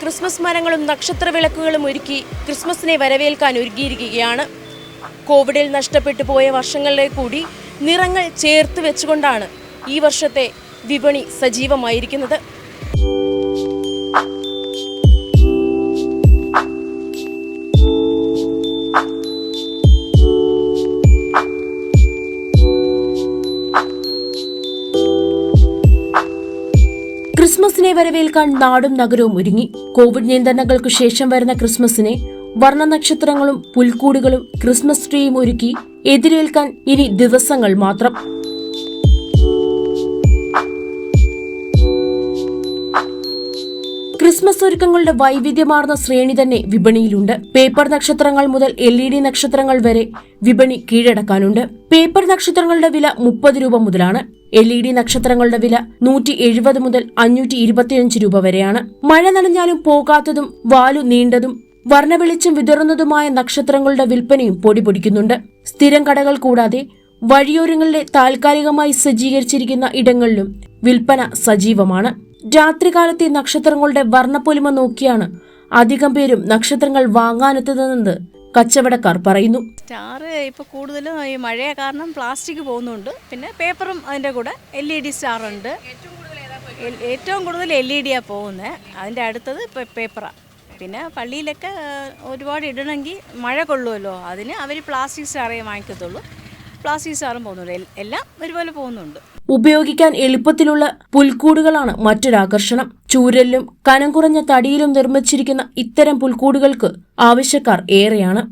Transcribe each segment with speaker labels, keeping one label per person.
Speaker 1: Christmas മരങ്ങളും നക്ഷത്ര വിളക്കുകളും ഒരുക്കി ക്രിസ്മസിനെ വരവേൽക്കാൻ ഒരുക്കിയിരിക്കുകയാണ്. കോവിഡിൽ നഷ്ടപ്പെട്ടു പോയ വർഷങ്ങളിലെ കൂടി നിറങ്ങൾ ചേർത്ത് വെച്ചുകൊണ്ടാണ് ഈ വർഷത്തെ വിപണി സജീവമായിരിക്കുന്നത്. ക്രിസ്മസിനെ വരവേൽക്കാൻ നാടും നഗരവും ഒരുങ്ങി. കോവിഡ് നിയന്ത്രണങ്ങൾക്ക് ശേഷം വരുന്ന ക്രിസ്മസിനെ വർണ നക്ഷത്രങ്ങളും പുൽക്കൂടുകളും ക്രിസ്മസ് ട്രീയും ഒരുക്കി എതിരേൽക്കാൻ ഇനി ദിവസങ്ങൾ മാത്രം. ക്രിസ്മസ് ഒരുക്കങ്ങളുടെ വൈവിധ്യമാർന്ന ശ്രേണി തന്നെ വിപണിയിലുണ്ട്. പേപ്പർ നക്ഷത്രങ്ങൾ മുതൽ എൽ ഇ ഡി നക്ഷത്രങ്ങൾ വരെ വിപണി കീഴടക്കാനുണ്ട്. പേപ്പർ നക്ഷത്രങ്ങളുടെ വില മുപ്പത് രൂപ മുതലാണ്. എൽ ഇ ഡി നക്ഷത്രങ്ങളുടെ വില നൂറ്റി എഴുപത് മുതൽ അഞ്ഞൂറ്റി ഇരുപത്തിയഞ്ച് രൂപ വരെയാണ്. മഴ നനഞ്ഞാലും പോകാത്തതും വാലു നീണ്ടതും വർണവെളിച്ചം വിതറുന്നതുമായ നക്ഷത്രങ്ങളുടെ വിൽപ്പനയും പൊടി പൊടിക്കുന്നുണ്ട് സ്ഥിരം കടകൾ കൂടാതെ വഴിയോരങ്ങളിലെ താൽക്കാലികമായി സജ്ജീകരിച്ചിരിക്കുന്ന ഇടങ്ങളിലും വിൽപ്പന സജീവമാണ്. രാത്രികാലത്തെ നക്ഷത്രങ്ങളുടെ വർണപ്പൊലിമ നോക്കിയാണ് അധികം പേരും നക്ഷത്രങ്ങൾ വാങ്ങാനെത്തുന്നതെന്ന് കച്ചവടക്കാർ പറയുന്നു.
Speaker 2: സ്റ്റാർ ഇപ്പോൾ കൂടുതലും ഈ മഴ കാരണം പ്ലാസ്റ്റിക് പോകുന്നുണ്ട്. പിന്നെ പേപ്പറും അതിന്റെ കൂടെ എൽ ഇ ഡി സ്റ്റാർ ഉണ്ട് ഏറ്റവും കൂടുതൽ എൽ ഇ ഡിയാണ് പോകുന്നത് അതിന്റെ അടുത്തത് പേപ്പറാണ് പിന്നെ പള്ളിയിലൊക്കെ ഒരുപാട് ഇടണമെങ്കിൽ മഴ കൊള്ളുമല്ലോ. അതിന് അവർ പ്ലാസ്റ്റിക് സ്റ്റാറേ വാങ്ങിക്കത്തുള്ളൂ. പ്ലാസ്റ്റിക് സ്റ്റാറും പോകുന്നുണ്ട്. എല്ലാം ഒരുപോലെ പോകുന്നുണ്ട്.
Speaker 1: ഉപയോഗിക്കാൻ എളുപ്പത്തിലുള്ള പുൽക്കൂടുകളാണ് മറ്റൊരാകർഷണം ചൂരലിലും കനം കുറഞ്ഞ തടിയിലും നിർമ്മിച്ചിരിക്കുന്ന ഇത്തരം പുൽക്കൂടുകൾക്ക് ആവശ്യക്കാർ ഏറെയാണ്.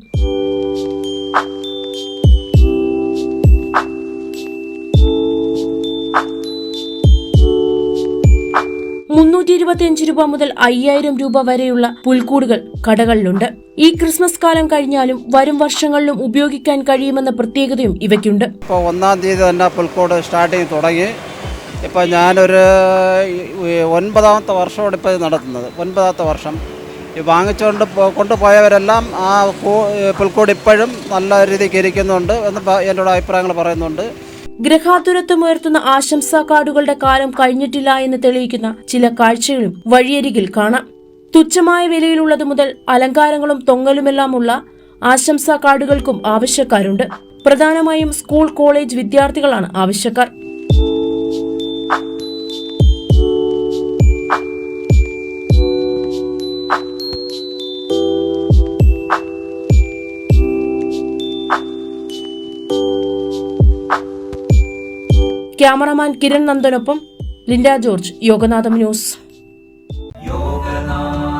Speaker 1: മുന്നൂറ്റി ഇരുപത്തിയഞ്ച് രൂപ മുതൽ അയ്യായിരം രൂപ വരെയുള്ള പുൽക്കൂടുകൾ കടകളിലുണ്ട്. ഈ ക്രിസ്മസ് കാലം കഴിഞ്ഞാലും വരും വർഷങ്ങളിലും ഉപയോഗിക്കാൻ കഴിയുമെന്ന പ്രത്യേകതയും ഇവയ്ക്കുണ്ട്.
Speaker 3: ഇപ്പോൾ ഒന്നാം തീയതി തന്നെ പുൽക്കൂട് സ്റ്റാർട്ട് ചെയ്ത് തുടങ്ങി. ഇപ്പോൾ ഞാനൊരു ഒൻപതാമത്തെ വർഷമാണ് ഇപ്പോൾ നടത്തുന്നത്. ഒൻപതാമത്തെ വർഷം. വാങ്ങിച്ചുകൊണ്ട് കൊണ്ടുപോയവരെല്ലാം ആ പുൽക്കൂട് ഇപ്പോഴും നല്ല രീതിക്ക് ഇരിക്കുന്നുണ്ട് എന്ന് എന്നോട് അഭിപ്രായങ്ങൾ പറയുന്നുണ്ട്.
Speaker 1: ഗ്രഹാതുരത്വമുയർത്തുന്ന ആശംസാ കാർഡുകളുടെ കാലം കഴിഞ്ഞിട്ടില്ല എന്ന് തെളിയിക്കുന്ന ചില കാഴ്ചകളും വഴിയരികിൽ കാണാം. തുച്ഛമായ വിലയിലുള്ളത് മുതൽ അലങ്കാരങ്ങളും തൊങ്ങലുമെല്ലാമുള്ള ആശംസാ കാർഡുകൾക്കും ആവശ്യക്കാരുണ്ട്. പ്രധാനമായും സ്കൂൾ കോളേജ് വിദ്യാർത്ഥികളാണ് ആവശ്യക്കാർ. Cameraman Kiran നന്ദനൊപ്പം Linda George Yoganatham news.
Speaker 4: Yoganatha.